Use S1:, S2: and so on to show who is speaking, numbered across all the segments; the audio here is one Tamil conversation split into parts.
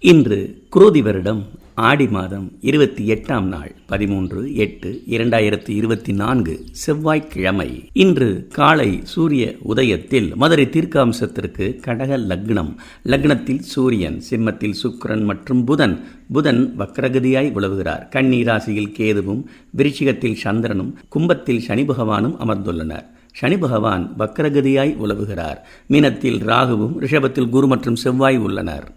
S1: இன்று குரோதி வருடம் ஆடி மாதம் இருபத்தி எட்டாம் நாள் பதிமூன்று எட்டு இரண்டாயிரத்தி இருபத்தி நான்கு செவ்வாய்க்கிழமை. இன்று காலை சூரிய உதயத்தில் மதுரை தீர்க்காம்சத்திற்கு கடக லக்னம். லக்னத்தில் சூரியன் சிம்மத்தில் சுக்கரன் மற்றும் புதன். புதன் வக்ரகதியாய் உழவுகிறார் கன்னி ராசியில் கேதுவும் விருச்சிகத்தில் சந்திரனும் கும்பத்தில் சனி பகவானும் அமர்ந்துள்ளனர். சனி பகவான் வக்ரகதியாய் உலவுகிறார் மீனத்தில் ராகுவும் ரிஷபத்தில் குரு மற்றும் செவ்வாய் உள்ளனர்.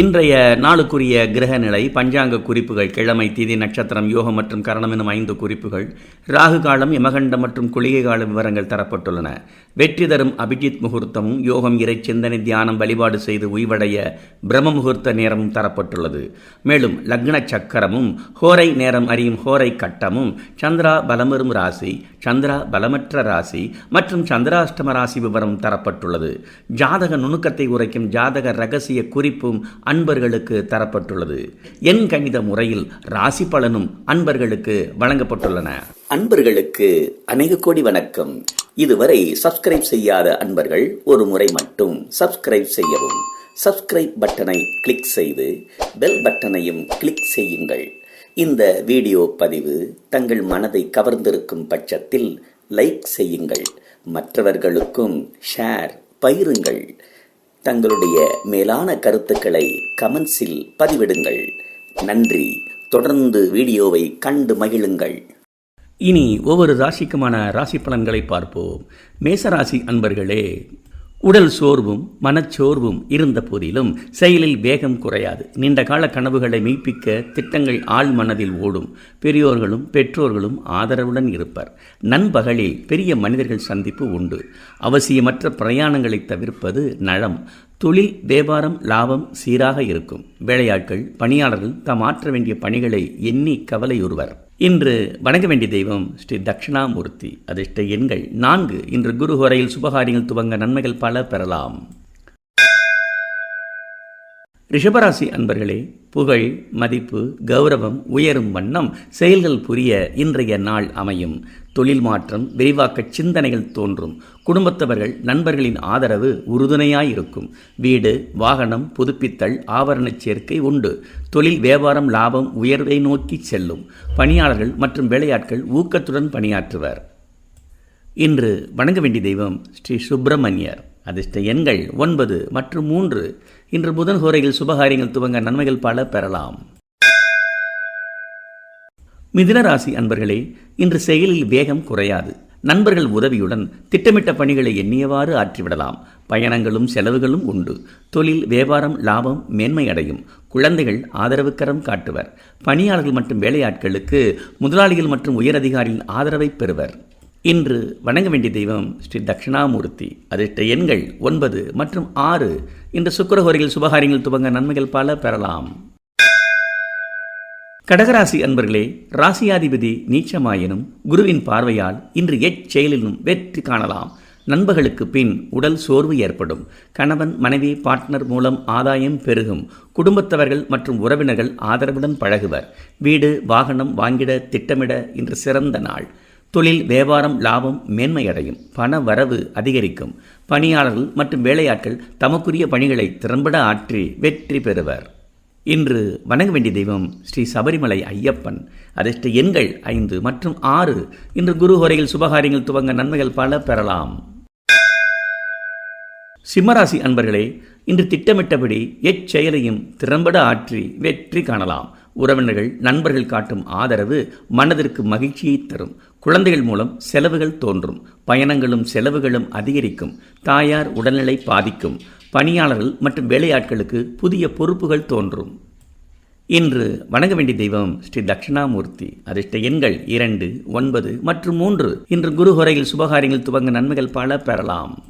S1: இன்றைய நாளுக்குரிய கிரக நிலை பஞ்சாங்க குறிப்புகள் கிழமை திதி நட்சத்திரம் யோகம் மற்றும் கரணம் எனும் ஐந்து குறிப்புகள் ராகு காலம் யமகண்டம் மற்றும் குளிகை கால விவரங்கள் தரப்பட்டுள்ளன. வெற்றி தரும் அபிஜித் முகூர்த்தமும் யோகம் இறை சிந்தனை தியானம் வழிபாடு செய்து உய்வடைய பிரம்ம முகூர்த்த நேரமும் தரப்பட்டுள்ளது. மேலும் லக்ன சக்கரமும் ஹோரை நேரம் அறியும் ஹோரை கட்டமும் சந்திரா பலமரும் ராசி சந்திரா பலமற்ற ராசி மற்றும் சந்திராஷ்டம ராசி விவரம் தரப்பட்டுள்ளது. ஜாதக நுணுக்கத்தை உரைக்கும் ஜாதக ரகசிய குறிப்பும் அன்பர்களுக்கு தரப்பட்டுள்ளது. என் கணித முறையில் ராசி பலனும் அன்பர்களுக்கு வழங்கப்பட்டுள்ளன. அன்பர்களுக்கு அநேக கோடி வணக்கம். இதுவரை சப்ஸ்கிரைப் செய்யாத அன்பர்கள் ஒரு முறை மட்டும் சப்ஸ்கிரைப் செய்யவும். சப்ஸ்கிரைப் பட்டனை கிளிக் செய்து பெல் பட்டனையும் கிளிக் செய்யுங்கள். இந்த வீடியோ பதிவு தங்கள் மனதை கவர்ந்திருக்கும் பட்சத்தில் லைக் செய்யுங்கள். மற்றவர்களுக்கும் ஷேர் பயிருங்கள் தங்களுடைய மேலான கருத்துக்களை கமெண்ட்ஸில் பதிவிடுங்கள். நன்றி. தொடர்ந்து வீடியோவை கண்டு மகிழுங்கள். இனி ஒவ்வொரு ராசிக்குமான ராசி பலன்களை பார்ப்போம். மேசராசி அன்பர்களே உடல் சோர்வும் மனச்சோர்வும் இருந்த போதிலும் செயலில் வேகம் குறையாது. நீண்ட கால கனவுகளை மெய்ப்பிக்க திட்டங்கள் ஆள் மனதில் ஓடும். பெரியோர்களும் பெற்றோர்களும் ஆதரவுடன் இருப்பர். நண்பகலில் பெரிய மனிதர்கள் சந்திப்பு உண்டு. அவசியமற்ற பிரயாணங்களை தவிர்ப்பது நலம். தொழில் வியாபாரம் லாபம் சீராக இருக்கும். வேலையாட்கள் பணியாளர்கள் தாம் ஆற்ற வேண்டிய பணிகளை எண்ணி கவலையுறுவர். இன்று வணங்க வேண்டிய தெய்வம் ஸ்ரீ தட்சிணாமூர்த்தி. அதிர்ஷ்ட எண்கள் நான்கு. இன்று குரு ஹோரையில் சுபகாரியங்கள் துவங்க நன்மைகள் பல பெறலாம். ரிஷபராசி அன்பர்களே புகழ் மதிப்பு கௌரவம் உயரும் வண்ணம் செயல்கள் புரிய இன்றைய நாள் அமையும். தொழில் மாற்றம் விரிவாக்க சிந்தனைகள் தோன்றும். குடும்பத்தவர்கள் நண்பர்களின் ஆதரவு உறுதுணையாயிருக்கும். வீடு வாகனம் புதுப்பித்தல் ஆவரணச் சேர்க்கை உண்டு. தொழில் வியாபாரம் லாபம் உயர்வை நோக்கி செல்லும். பணியாளர்கள் மற்றும் வேலையாட்கள் ஊக்கத்துடன் பணியாற்றுவர். இன்று வணங்க வேண்டிய தெய்வம் ஸ்ரீ சுப்பிரமணியர். அதிர்ஷ்ட எண்கள் ஒன்பது மற்றும் மூன்று. இன்று புதன் ஹோரையில் சுபகாரியங்கள் துவங்க நன்மைகள் பல பெறலாம். மிதுனராசி அன்பர்களே இன்று செயலில் வேகம் குறையாது. நண்பர்கள் உதவியுடன் திட்டமிட்ட பணிகளை எண்ணியவாறு ஆற்றிவிடலாம். பயணங்களும் செலவுகளும் உண்டு. தொழில் வியாபாரம் லாபம் மேன்மை அடையும். குழந்தைகள் ஆதரவுக்கரம் காட்டுவர். பணியாளர்கள் மற்றும் வேலையாட்களுக்கு முதலாளிகள் மற்றும் உயரதிகாரியின் ஆதரவை பெறுவர். இன்று வணங்க வேண்டிய தெய்வம் ஸ்ரீ தட்சிணாமூர்த்தி. அதிர்ஷ்ட எண்கள் ஒன்பது மற்றும் ஆறு. இன்று சுக்கரஹோரையில் சுபகாரியங்கள் துவங்க நன்மைகள் பல பெறலாம். கடகராசி அன்பர்களே ராசியாதிபதி நீச்சமாயினும் குருவின் பார்வையால் இன்று எச்செயலிலும் வெற்றி காணலாம். நண்பர்களுக்கு பின் உடல் சோர்வு ஏற்படும். கணவன் மனைவி பார்ட்னர் மூலம் ஆதாயம் பெருகும். குடும்பத்தவர்கள் மற்றும் உறவினர்கள் ஆதரவுடன் பழகுவர். வீடு வாகனம் வாங்கிட திட்டமிட இன்று சிறந்த நாள். தொழில் வியாபாரம் லாபம் மேன்மையடையும். பண வரவு அதிகரிக்கும். பணியாளர்கள் மற்றும் வேலையாட்கள் தமக்குரிய பணிகளை திறம்பட ஆற்றி வெற்றி பெறுவர். இன்று வணங்க வேண்டிய தெய்வம் ஸ்ரீ சபரிமலை ஐயப்பன். அதிர்ஷ்ட எண்கள் ஐந்து மற்றும் ஆறு. இன்று குரு ஹோரையில் சுபகாரியங்கள் துவங்க நன்மைகள் பல பெறலாம். சிம்மராசி அன்பர்களே இன்று திட்டமிட்டபடி எச்செயலையும் திறம்பட ஆற்றி வெற்றி காணலாம். உறவினர்கள் நண்பர்கள் காட்டும் ஆதரவு மனதிற்கு மகிழ்ச்சியை தரும். குழந்தைகள் மூலம் செலவுகள் தோன்றும். பயணங்களும் செலவுகளும் அதிகரிக்கும். தாயார் உடல்நிலை பாதிக்கும். பணியாளர்கள் மற்றும் வேலையாட்களுக்கு புதிய பொறுப்புகள் தோன்றும். இன்று வணங்க வேண்டிய தெய்வம் ஸ்ரீ தட்சிணாமூர்த்தி. அதிர்ஷ்ட எண்கள் இரண்டு ஒன்பது மற்றும் மூன்று. இன்று குருஹொரையில் சுபகாரியங்கள் துவங்க நன்மைகள் பல பெறலாம்.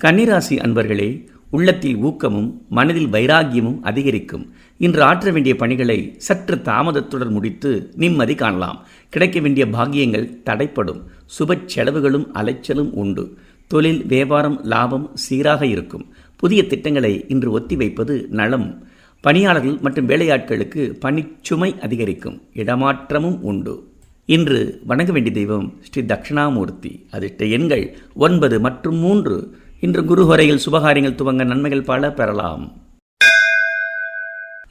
S1: கன்னிராசி அன்பர்களே உள்ளத்தில் ஊக்கமும் மனதில் வைராகியமும் அதிகரிக்கும். இன்று ஆற்ற வேண்டிய பணிகளை சற்று தாமதத்துடன் முடித்து நிம்மதி காணலாம். கிடைக்க வேண்டிய பாகியங்கள் தடைப்படும். சுப செலவுகளும் அலைச்சலும் உண்டு. தொழில் வியாபாரம் லாபம் சீராக இருக்கும். புதிய திட்டங்களை இன்று ஒத்திவைப்பது நலம். பணியாளர்கள் மற்றும் வேலையாட்களுக்கு பணிச்சுமை அதிகரிக்கும். இடமாற்றமும் உண்டு. இன்று வணங்க வேண்டிய தெய்வம் ஸ்ரீ தட்சிணாமூர்த்தி. அதிர்ஷ்ட எண்கள் ஒன்பது மற்றும் மூன்று. இன்று குருஹொரையில் சுபகாரியங்கள் துவங்க நன்மைகள் பல பெறலாம்.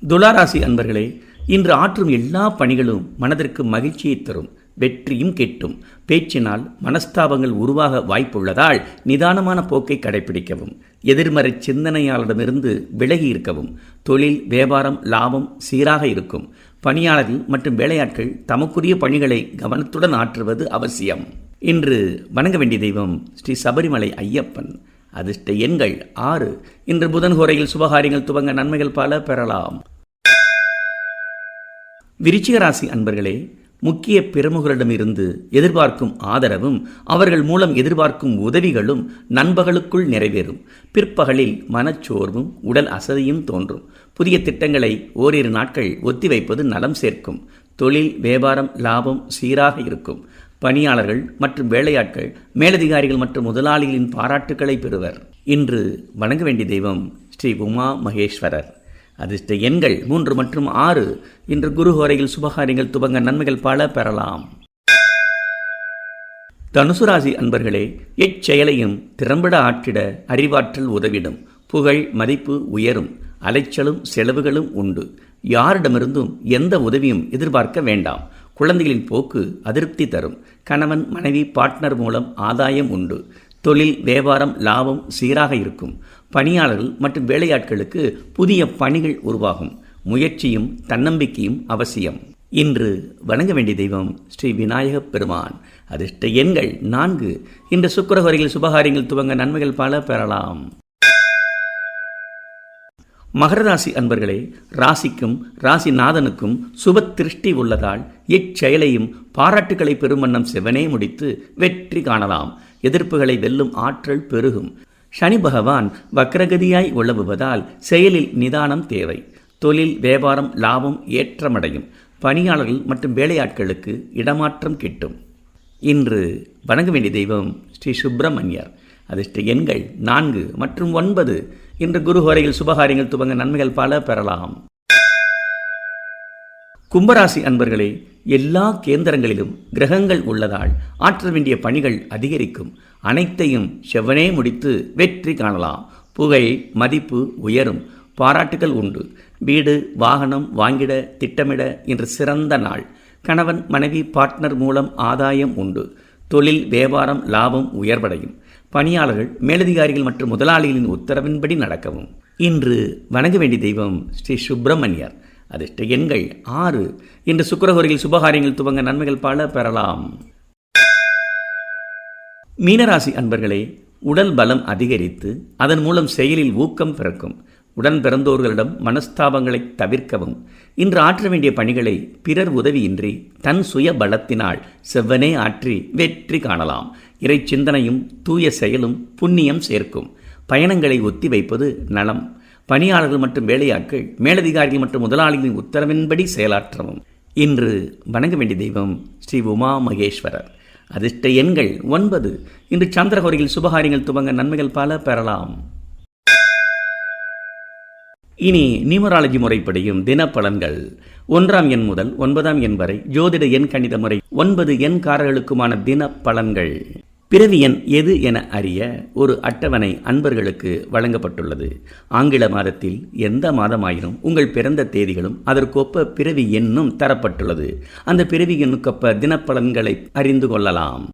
S1: துளாராசி அன்பர்களே இன்று ஆற்றும் எல்லா பணிகளும் மனதிற்கு மகிழ்ச்சியை தரும். வெற்றியும் கெட்டும். பேச்சினால் மனஸ்தாபங்கள் உருவாக வாய்ப்புள்ளதால் நிதானமான போக்கை கடைபிடிக்கவும் எதிர்மறை சிந்தனையாளரிடமிருந்து விலகி இருக்கவும் தொழில் வியாபாரம் லாபம் சீராக இருக்கும். பணியாளர்கள் மற்றும் வேலையாட்கள் தமக்குரிய பணிகளை கவனத்துடன் ஆற்றுவது அவசியம். இன்று வணங்க வேண்டிய தெய்வம் ஸ்ரீ சபரிமலை ஐயப்பன். அதிர்ஷ்ட எண்கள் ஆறு. இன்று புதன் கோரையில் சுபகாரியங்கள் துவங்க நன்மைகள் பல பெறலாம். விருச்சிக ராசி அன்பர்களே முக்கிய பிரமுகரிடமிருந்து எதிர்பார்க்கும் ஆதரவும் அவர்கள் மூலம் எதிர்பார்க்கும் உதவிகளும் நண்பகலுக்குள் நிறைவேறும். பிற்பகலில் மனச்சோர்வும் உடல் அசதியும் தோன்றும். புதிய திட்டங்களை ஓரிரு நாட்கள் ஒத்திவைப்பது நலம் சேர்க்கும். தொழில் வியாபாரம் லாபம் சீராக இருக்கும். பணியாளர்கள் மற்றும் வேலையாட்கள் மேலதிகாரிகள் மற்றும் முதலாளிகளின் பாராட்டுக்களை பெறுவர். இன்று வணங்க வேண்டிய தெய்வம் ஸ்ரீ உமா மகேஸ்வரர். அதிர்ஷ்ட எண்கள் மூன்று மற்றும் ஆறு. இன்று குருஹோரையில் சுபகாரியங்கள் துவங்க நன்மைகள் பல பெறலாம். தனுசு ராசி அன்பர்களே எச்செயலையும் திறம்பட ஆற்றிட அறிவாற்றல் உதவிடும். புகழ் மதிப்பு உயரும். அலைச்சலும் செலவுகளும் உண்டு. யாரிடமிருந்தும் எந்த உதவியும் எதிர்பார்க்க வேண்டாம். குழந்தைகளின் போக்கு அதிருப்தி தரும். கணவன் மனைவி பார்ட்னர் மூலம் ஆதாயம் உண்டு. தொழில் வியாபாரம் லாபம் சீராக இருக்கும். பணியாளர்கள் மற்றும் வேலையாட்களுக்கு புதிய பணிகள் உருவாகும். முயற்சியும் தன்னம்பிக்கையும் அவசியம். இன்று வணங்க வேண்டிய தெய்வம் ஸ்ரீ விநாயகப் பெருமான். அதிர்ஷ்ட எண்கள் நான்கு. இன்று சுக்கரஹரியில் சுபகாரியங்கள் துவங்க நன்மைகள் பல பெறலாம். மகர ராசி அன்பர்களே ராசிக்கும் ராசிநாதனுக்கும் சுப திருஷ்டி உள்ளதால் இச்செயலையும் பாராட்டுகளை பெரும் வண்ணம் செவனே முடித்து வெற்றி காணலாம். எதிர்ப்புகளை வெல்லும் ஆற்றல் பெருகும். சனி பகவான் வக்ரகதியாய் உழவுவதால் செயலில் நிதானம் தேவை. தொழில் வியாபாரம் லாபம் ஏற்றமடையும். பணியாளர்கள் மற்றும் வேலையாட்களுக்கு இடமாற்றம் கிட்டும். இன்று வணங்க வேண்டிய தெய்வம் ஸ்ரீ சுப்பிரமணியர். அதிர்ஷ்ட எண்கள் நான்கு மற்றும் ஒன்பது. இன்று குருஹோரையில் சுபகாரியங்கள் துவங்க நன்மைகள் பல பெறலாம். கும்பராசி அன்பர்களே எல்லா கேந்திரங்களிலும் கிரகங்கள் உள்ளதால் ஆற்ற வேண்டிய பணிகள் அதிகரிக்கும். அனைத்தையும் செவ்வனே முடித்து வெற்றி காணலாம். புகை மதிப்பு உயரும். பாராட்டுகள் உண்டு. வீடு வாகனம் வாங்கிட திட்டமிட இன்று சிறந்த நாள். கணவன் மனைவி பார்ட்னர் மூலம் ஆதாயம் உண்டு. தொழில் வியாபாரம் லாபம் உயர்வடையும். பணியாளர்கள் மேலதிகாரிகள் மற்றும் முதலாளிகளின் உத்தரவின்படி நடக்கவும். இன்று வணங்க வேண்டிய தெய்வம் ஸ்ரீ சுப்பிரமணியர். அதிர்ஷ்ட எண்கள் ஆறு. இன்று சுக்கரகோரியில் சுபகாரியங்கள் துவங்க நன்மைகள் பல பெறலாம். மீனராசி அன்பர்களே உடல் பலம் அதிகரித்து அதன் மூலம் செயலில் ஊக்கம் பிறக்கும். உடன் பிறந்தோர்களிடம் மனஸ்தாபங்களை தவிர்க்கவும். இன்று ஆற்ற வேண்டிய பணிகளை பிறர் உதவியின்றி தன் சுய பலத்தினால் செவ்வனே ஆற்றி வெற்றி காணலாம். இறை சிந்தனையும் தூய செயலும் புண்ணியம் சேர்க்கும். பயணங்களை ஒத்தி வைப்பது நலம். பணியாளர்கள் மற்றும் வேலையாட்கள் மேலதிகாரிகள் மற்றும் முதலாளிகளின் உத்தரவின்படி செயலாற்றவும். இன்று வணங்க வேண்டிய தெய்வம் ஸ்ரீ உமா மகேஸ்வரர். அதிர்ஷ்ட எண்கள் ஒன்பது. இன்று சந்திரகோரியில் சுபகாரியங்கள் துவங்க நன்மைகள் பல பெறலாம். இனி நியூமராலஜி முறைப்படியும் தினப்பலன்கள். ஒன்றாம் எண் முதல் ஒன்பதாம் எண் வரை ஜோதிட எண் கணித முறை ஒன்பது எண்காரர்களுக்குமான தின பலன்கள் பிறவி எண் எது என அறிய ஒரு அட்டவணை அன்பர்களுக்கு வழங்கப்பட்டுள்ளது. ஆங்கில மாதத்தில் எந்த மாதமாயினும் உங்கள் பிறந்த தேதிகளும் அதற்கொப்ப பிறவி எண்ணும் தரப்பட்டுள்ளது. அந்த பிறவி எண்ணுக்கொப்ப தினப்பலன்களை அறிந்து கொள்ளலாம்.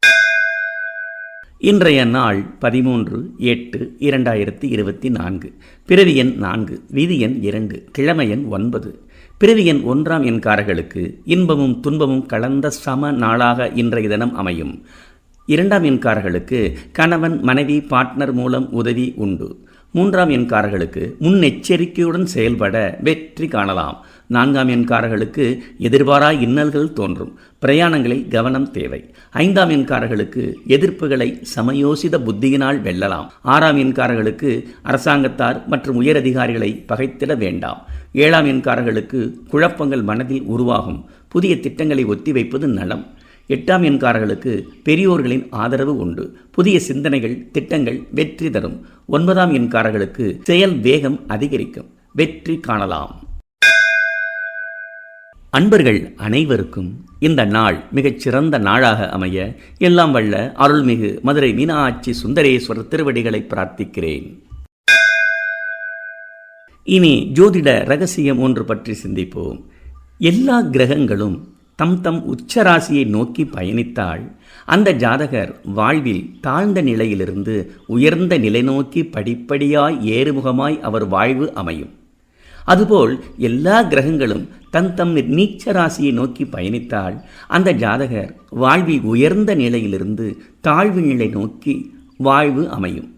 S1: இன்றைய நாள் பதிமூன்று எட்டு இரண்டாயிரத்தி இருபத்தி நான்கு. பிறவி எண் நான்கு விதி எண் இரண்டு கிழமை எண் ஒன்பது. பிறவி எண் ஒன்றாம் எண்காரர்களுக்கு இன்பமும் துன்பமும் கலந்த சம நாளாக இன்றைய தினம் அமையும். இரண்டாம் எண்காரர்களுக்கு கணவன் மனைவி பார்ட்னர் மூலம் உதவி உண்டு. மூன்றாம் எண்காரர்களுக்கு முன்னெச்சரிக்கையுடன் செயல்பட வெற்றி காணலாம். நான்காம் எண்காரர்களுக்கு எதிர்பாரா இன்னல்கள் தோன்றும். பிரயாணங்களில் கவனம் தேவை. ஐந்தாம் எண்காரர்களுக்கு எதிர்ப்புகளை சமயோசித புத்தியினால் வெல்லலாம். ஆறாம் எண்காரர்களுக்கு அரசாங்கத்தார் மற்றும் உயரதிகாரிகளை பகைத்திட வேண்டாம். ஏழாம் எண்காரர்களுக்கு குழப்பங்கள் மனதில் உருவாகும். புதிய திட்டங்களை ஒத்திவைப்பது நலம். எட்டாம் எண்காரர்களுக்கு பெரியோர்களின் ஆதரவு உண்டு. புதிய சிந்தனைகள் திட்டங்கள் வெற்றி தரும். ஒன்பதாம் எண்காரர்களுக்கு செயல் வேகம் அதிகரிக்கும். வெற்றி காணலாம். அன்பர்கள் அனைவருக்கும் இந்த நாள் மிகச் சிறந்த நாளாக அமைய எல்லாம் வல்ல அருள்மிகு மதுரை மீனாட்சி சுந்தரேஸ்வரர் திருவடிகளை பிரார்த்திக்கிறேன். இனி ஜோதிட ரகசியம் ஒன்று பற்றி சிந்திப்போம். எல்லா கிரகங்களும் தம் தம் உச்சராசியை நோக்கி பயணித்தால் அந்த ஜாதகர் வாழ்வில் தாழ்ந்த நிலையிலிருந்து உயர்ந்த நிலை நோக்கி படிப்படியாய் ஏறுமுகமாய் அவர் வாழ்வு அமையும். அதுபோல் எல்லா கிரகங்களும் தன் தம் நீச்ச ராசியை நோக்கி பயணித்தால் அந்த ஜாதகர் வாழ்வில் உயர்ந்த நிலையிலிருந்து தாழ்வு நிலை நோக்கி வாழ்வு அமையும்.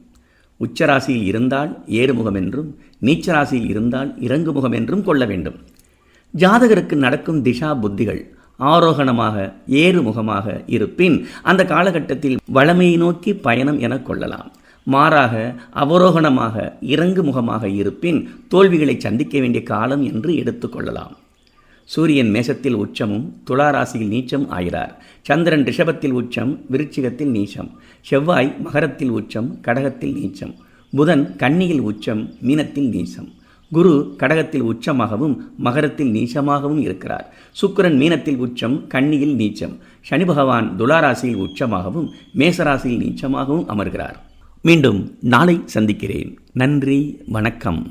S1: உச்சராசியில் இருந்தால் ஏறுமுகம் என்றும் நீச்சராசியில் இருந்தால் இறங்குமுகம் என்றும் கொள்ள வேண்டும். ஜாதகருக்கு நடக்கும் திசா புத்திகள் ஆரோகணமாக ஏறுமுகமாக இருப்பின் அந்த காலகட்டத்தில் வளமையை நோக்கி பயணம் என கொள்ளலாம். மாறாக அவரோகணமாக இறங்கு முகமாக இருப்பின் தோல்விகளை சந்திக்க வேண்டிய காலம் என்று எடுத்துக்கொள்ளலாம் சூரியன் மேசத்தில் உச்சமும் துளாராசியில் நீச்சம் ஆகிறார். சந்திரன் ரிஷபத்தில் உச்சம் விருச்சிகத்தில் நீச்சம். செவ்வாய் மகரத்தில் உச்சம் கடகத்தில் நீச்சம். புதன் கன்னியில் உச்சம் மீனத்தில் நீச்சம். குரு கடகத்தில் உச்சமாகவும் மகரத்தில் நீச்சமாகவும் இருக்கிறார். சுக்கிரன் மீனத்தில் உச்சம் கன்னியில் நீச்சம். சனி பகவான் துளாராசியில் உச்சமாகவும் மேசராசியில் நீச்சமாகவும் அமர்கிறார். மீண்டும் நாளை சந்திக்கிறேன். நன்றி வணக்கம்.